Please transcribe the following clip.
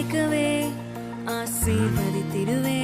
ஆசிர்வதிக்கவே ஆசீர்வதித்திடுவே